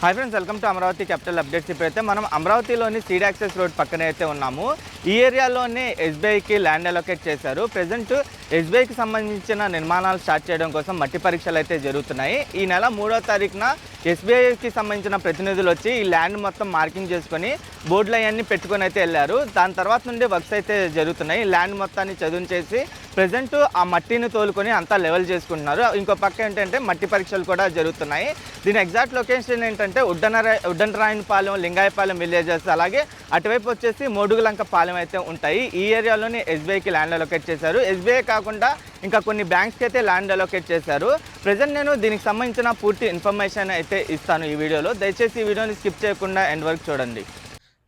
Hi friends welcome to Amaravati capital updates ఇప్పుడైతే మనం అమరావతిలోని సీడ్ యాక్సెస్ రోడ్ పక్కనే అయితే ఉన్నాము. ఈ ఏరియాలోనే ఎస్బీఐకి ల్యాండ్ అలొకేట్ చేశారు. ప్రజెంట్ ఎస్బీఐకి సంబంధించిన నిర్మాణాలు స్టార్ట్ చేయడం కోసం మట్టి పరీక్షలు అయితే జరుగుతున్నాయి. ఈ నెల మూడో తారీఖున ఎస్బీఐకి సంబంధించిన ప్రతినిధులు వచ్చి ఈ ల్యాండ్ మొత్తం మార్కింగ్ చేసుకొని బోర్డులు అవన్నీ పెట్టుకొని అయితే వెళ్ళారు. దాని తర్వాత నుండి వర్క్స్ అయితే జరుగుతున్నాయి. ల్యాండ్ మొత్తాన్ని చదును చేసి ప్రజెంట్ ఆ మట్టిని తోలుకొని అంతా లెవెల్ చేసుకుంటున్నారు. ఇంకో పక్క ఏంటంటే మట్టి పరీక్షలు కూడా జరుగుతున్నాయి. దీని ఎగ్జాక్ట్ లొకేషన్ ఏంటంటే ఉడ్డనర ఉడ్డనరాయనపాలెం లింగాయపాలెం విలేజెస్ అలాగే అటువైపు వచ్చేసి మోడుగులంక పాలెం అయితే ఉంటాయి. ఈ ఏరియాలోని ఎస్బీఐకి ల్యాండ్ అలొకేట్ చేశారు. ఎస్బీఐ కాకుండా ఇంకా కొన్ని బ్యాంక్స్కి అయితే ల్యాండ్ అలొకేట్ చేశారు. ప్రజెంట్ నేను దీనికి సంబంధించిన పూర్తి ఇన్ఫర్మేషన్ అయితే ఇస్తాను ఈ వీడియోలో. దయచేసి ఈ వీడియోని స్కిప్ చేయకుండా ఎండ్ వరకు చూడండి.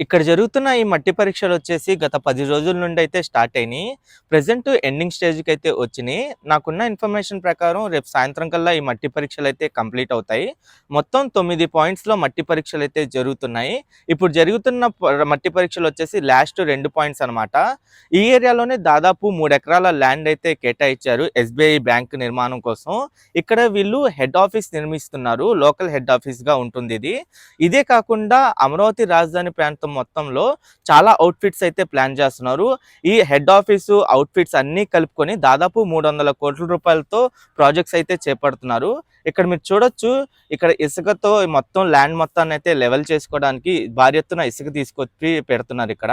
ఇక్కడ జరుగుతున్న ఈ మట్టి పరీక్షలు వచ్చేసి గత పది రోజుల నుండి అయితే స్టార్ట్ అయినాయి. ప్రజెంట్ ఎండింగ్ స్టేజ్కి అయితే వచ్చినాయి. నాకున్న ఇన్ఫర్మేషన్ ప్రకారం రేపు సాయంత్రం కల్లా ఈ మట్టి పరీక్షలు అయితే కంప్లీట్ అవుతాయి. మొత్తం తొమ్మిది పాయింట్స్లో మట్టి పరీక్షలు అయితే జరుగుతున్నాయి. ఇప్పుడు జరుగుతున్న మట్టి పరీక్షలు వచ్చేసి లాస్ట్ రెండు పాయింట్స్ అన్నమాట. ఈ ఏరియాలోనే దాదాపు మూడు ఎకరాల ల్యాండ్ అయితే కేటాయించారు ఎస్బీఐ బ్యాంక్ నిర్మాణం కోసం. ఇక్కడ వీళ్ళు హెడ్ ఆఫీస్ నిర్మిస్తున్నారు. లోకల్ హెడ్ ఆఫీస్గా ఉంటుంది ఇది. ఇదే కాకుండా అమరావతి రాజధాని ప్రాంతం మొత్తంలో చాలా అవుట్ఫిట్స్ అయితే ప్లాన్ చేస్తున్నారు. ఈ హెడ్ ఆఫీసు అవుట్ఫిట్స్ అన్నీ కలుపుకొని దాదాపు మూడు వందల కోట్ల రూపాయలతో ప్రాజెక్ట్స్ అయితే చేపడుతున్నారు. ఇక్కడ మీరు చూడొచ్చు ఇక్కడ ఇసుకతో మొత్తం ల్యాండ్ మొత్తాన్ని అయితే లెవెల్ చేసుకోవడానికి భారీ ఎత్తున ఇసుక తీసుకొచ్చి పెడుతున్నారు ఇక్కడ.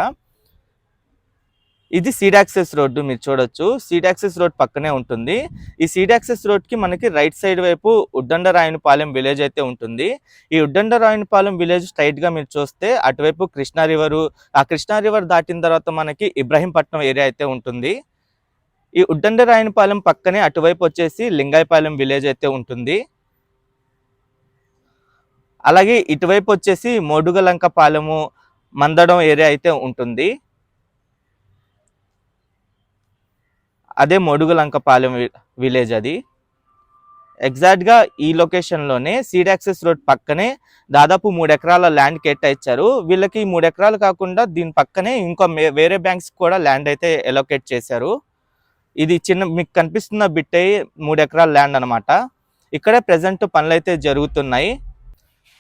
ఇది సీడ్ యాక్సెస్ రోడ్డు మీరు చూడొచ్చు. సీడ్ యాక్సెస్ రోడ్ పక్కనే ఉంటుంది. ఈ సీడ్ యాక్సెస్ రోడ్కి మనకి రైట్ సైడ్ వైపు ఉడ్డండ రాయనపాలెం విలేజ్ అయితే ఉంటుంది. ఈ ఉడ్డండ రాయనపాలెం విలేజ్ స్ట్రైట్గా మీరు చూస్తే అటువైపు కృష్ణా రివరు ఆ కృష్ణా రివర్ దాటిన తర్వాత మనకి ఇబ్రహీంపట్నం ఏరియా అయితే ఉంటుంది. ఈ ఉడ్డండ రాయనపాలెం పక్కనే అటువైపు వచ్చేసి లింగాయపాలెం విలేజ్ అయితే ఉంటుంది. అలాగే ఇటువైపు వచ్చేసి మోడుగలంక పాలెము మందడం ఏరియా అయితే ఉంటుంది. అదే మోడుగులంకపాలెం వి- విలేజ్ అది. ఎగ్జాక్ట్గా ఈ లొకేషన్లోనే సీడ్ యాక్సెస్ రోడ్ పక్కనే దాదాపు మూడు ఎకరాల ల్యాండ్ కేటాయించారు వీళ్ళకి మూడు ఎకరాలు కాకుండా దీని పక్కనే ఇంకో మే- వేరే బ్యాంక్స్ కూడా ల్యాండ్ అయితే ఎలోకేట్ చేశారు. ఇది చిన్న మీకు కనిపిస్తున్న బిట్టే మూడు ఎకరాల ల్యాండ్ అన్నమాట. ఇక్కడే ప్రజెంట్ పనులు అయితే జరుగుతున్నాయి.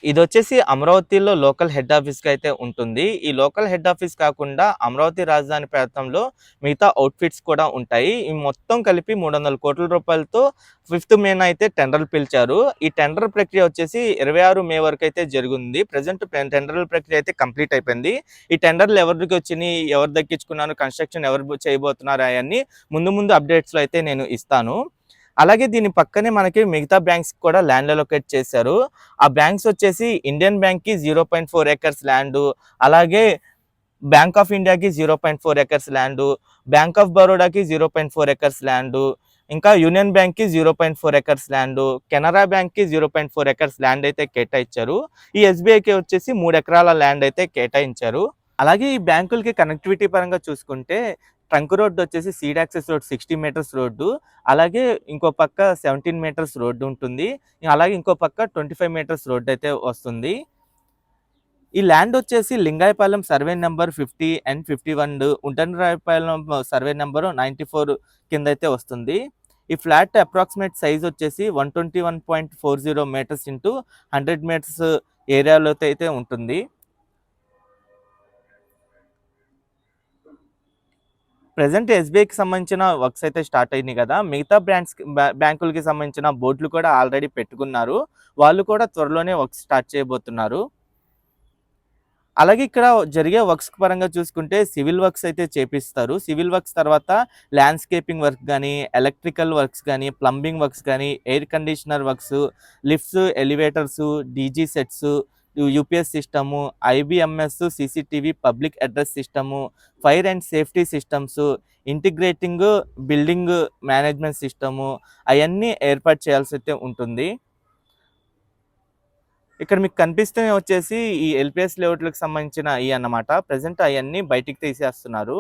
ఇది వచ్చేసి అమరావతిలో లోకల్ హెడ్ ఆఫీస్గా అయితే ఉంటుంది. ఈ లోకల్ హెడ్ ఆఫీస్ కాకుండా అమరావతి రాజధాని ప్రాంతంలో మిగతా అవుట్ఫిట్స్ కూడా ఉంటాయి. ఈ మొత్తం కలిపి మూడు వందల కోట్ల రూపాయలతో ఫిఫ్త్ మేన అయితే టెండర్లు పిలిచారు. ఈ టెండర్ ప్రక్రియ వచ్చేసి ఇరవై ఆరు మే వరకు అయితే జరిగింది. ప్రజెంట్ టెండర్ల ప్రక్రియ అయితే కంప్లీట్ అయిపోయింది. ఈ టెండర్లు ఎవరికి వచ్చినాయి ఎవరు దక్కించుకున్నారు కన్స్ట్రక్షన్ ఎవరు చేయబోతున్నారు అవన్నీ ముందు ముందు అప్డేట్స్లో అయితే నేను ఇస్తాను. అలాగే దీని పక్కనే మనకి మిగతా బ్యాంక్స్ కూడా ల్యాండ్ అలొకేట్ చేశారు. ఆ బ్యాంక్స్ వచ్చేసి ఇండియన్ బ్యాంక్కి zero point four acres land అలాగే బ్యాంక్ ఆఫ్ ఇండియాకి zero point four acres land bank of బరోడాకి zero point four acres land ఇంకా యూనియన్ బ్యాంక్కి zero point four acres land Canara బ్యాంక్కి zero point four acres land అయితే కేటాయించారు. ఈ ఎస్బీఐకి వచ్చేసి మూడు ఎకరాల ల్యాండ్ అయితే కేటాయించారు. అలాగే ఈ బ్యాంకులకి కనెక్టివిటీ పరంగా చూసుకుంటే ట్రంక్ రోడ్ వచ్చేసి seed access road sixty meters road అలాగే ఇంకో పక్క సెవెంటీన్ మీటర్స్ రోడ్డు ఉంటుంది. అలాగే ఇంకో పక్క ట్వంటీ ఫైవ్ మీటర్స్ రోడ్డు అయితే వస్తుంది. ఈ ల్యాండ్ వచ్చేసి Lingayapalem survey number fifty and fifty one Uddandarayunipalem survey number ninety four కింద అయితే వస్తుంది. ఈ ఫ్లాట్ అప్రాక్సిమేట్ సైజ్ వచ్చేసి one twenty one point four zero meters into hundred meters ఏరియాలో అయితే ఉంటుంది. ప్రజెంట్ ఎస్బీఐకి సంబంధించిన వర్క్స్ అయితే స్టార్ట్ అయినాయి కదా. మిగతా బ్రాండ్స్ బ్యాంకులకి సంబంధించిన బోర్డులు కూడా ఆల్రెడీ పెట్టుకున్నారు. వాళ్ళు కూడా త్వరలోనే వర్క్ స్టార్ట్ చేయబోతున్నారు. అలాగే ఇక్కడ జరిగే వర్క్స్ పరంగా చూసుకుంటే సివిల్ వర్క్స్ అయితే చేపిస్తారు. సివిల్ వర్క్స్ తర్వాత ల్యాండ్స్కేపింగ్ వర్క్ కానీ ఎలక్ట్రికల్ వర్క్స్ కానీ ప్లంబింగ్ వర్క్స్ కానీ air conditioner works lifts elevators DG sets UPS system IBMS CCTV public address system fire and safety systems integrating building management system అవన్నీ ఏర్పాటు చేయాల్సి అయితే ఉంటుంది. ఇక్కడ మీకు కనిపిస్తున్న వచ్చేసి ఈ ఎల్పిఎస్ లేఅవుట్లకు సంబంధించిన ఈ అన్నమాట. ప్రజెంట్ అవన్నీ బయటికి తీసేస్తున్నారు.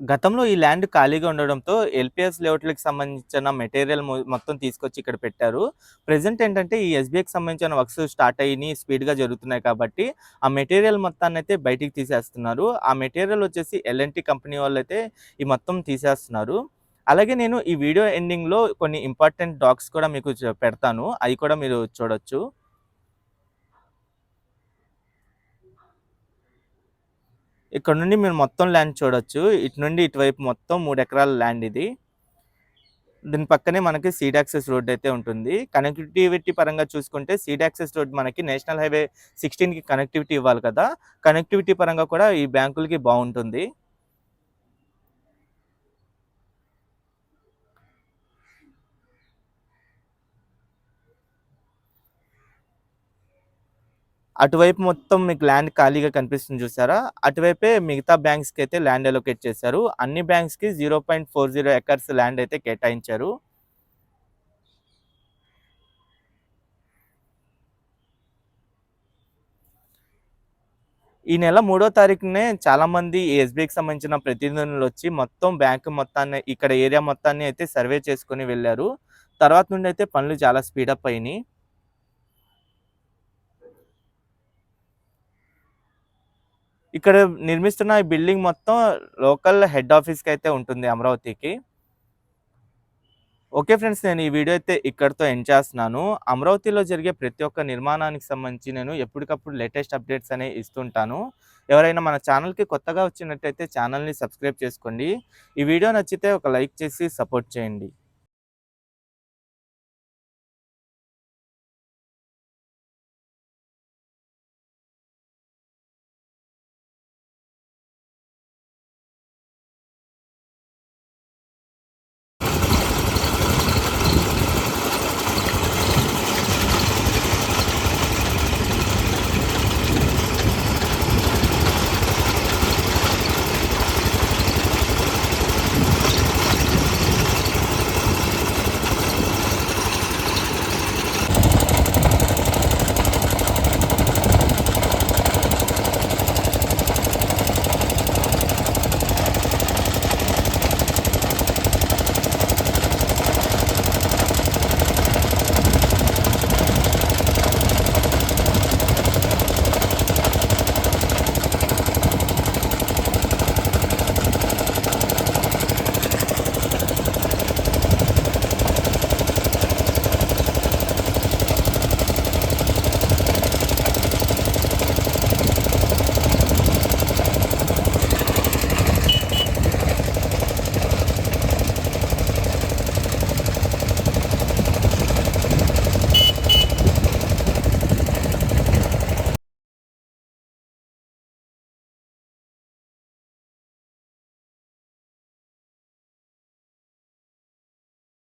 గతంలో ఈ ల్యాండ్ ఖాళీగా ఉండడంతో ఎల్పిఎస్ లేఅవుట్లకు సంబంధించిన మెటీరియల్ మొత్తం తీసుకొచ్చి ఇక్కడ పెట్టారు. ప్రజెంట్ ఏంటంటే ఈ ఎస్బీఐకి సంబంధించిన వర్క్స్ స్టార్ట్ అయ్యి స్పీడ్గా జరుగుతున్నాయి కాబట్టి ఆ మెటీరియల్ మొత్తాన్ని అయితే బయటికి తీసేస్తున్నారు. ఆ మెటీరియల్ వచ్చేసి ఎల్ఎన్టీ కంపెనీ వాళ్ళు అయితే ఈ మొత్తం తీసేస్తున్నారు. అలాగే నేను ఈ వీడియో ఎండింగ్లో కొన్ని ఇంపార్టెంట్ డాక్స్ కూడా మీకు పెడతాను. అవి కూడా మీరు చూడొచ్చు. ఇక్కడ నుండి మీరు మొత్తం ల్యాండ్ చూడొచ్చు. ఇటు నుండి ఇటువైపు మొత్తం మూడు ఎకరాల ల్యాండ్ ఇది. దీని పక్కనే మనకి సీడ్ యాక్సెస్ రోడ్ అయితే ఉంటుంది. కనెక్టివిటీ పరంగా చూసుకుంటే సీడ్ యాక్సెస్ రోడ్ మనకి నేషనల్ హైవే సిక్స్టీన్కి కనెక్టివిటీ ఇవ్వాలి కదా. కనెక్టివిటీ పరంగా కూడా ఈ బ్యాంకులకి బాగుంటుంది. అటువైపు మొత్తం మీకు ల్యాండ్ ఖాళీగా కనిపిస్తుంది చూసారా? అటువైపే మిగతా బ్యాంక్స్కి అయితే ల్యాండ్ అలొకేట్ చేశారు. అన్ని బ్యాంక్స్కి zero point four zero acres land అయితే కేటాయించారు. ఈ నెల మూడో తారీఖునే చాలామంది ఎస్బీఐకి సంబంధించిన ప్రతినిధులు వచ్చి మొత్తం బ్యాంకు మొత్తాన్ని ఇక్కడ ఏరియా మొత్తాన్ని అయితే సర్వే చేసుకుని వెళ్ళారు. తర్వాత నుండి అయితే పనులు చాలా స్పీడప్ అయినాయి. ఇక్కడ నిర్మిస్తున్న ఈ బిల్డింగ్ మొత్తం లోకల్ హెడ్ ఆఫీస్కి అయితే ఉంటుంది అమరావతికి. ఓకే ఫ్రెండ్స్ నేను ఈ వీడియో అయితే ఇక్కడితో ఎండ్ చేస్తున్నాను. అమరావతిలో జరిగే ప్రతి ఒక్క నిర్మాణానికి సంబంధించి నేను ఎప్పటికప్పుడు లేటెస్ట్ అప్డేట్స్ అనేవి ఇస్తుంటాను. ఎవరైనా మన ఛానల్కి కొత్తగా వచ్చినట్టయితే ఛానల్ని సబ్స్క్రైబ్ చేసుకోండి. ఈ వీడియో నచ్చితే ఒక లైక్ చేసి సపోర్ట్ చేయండి.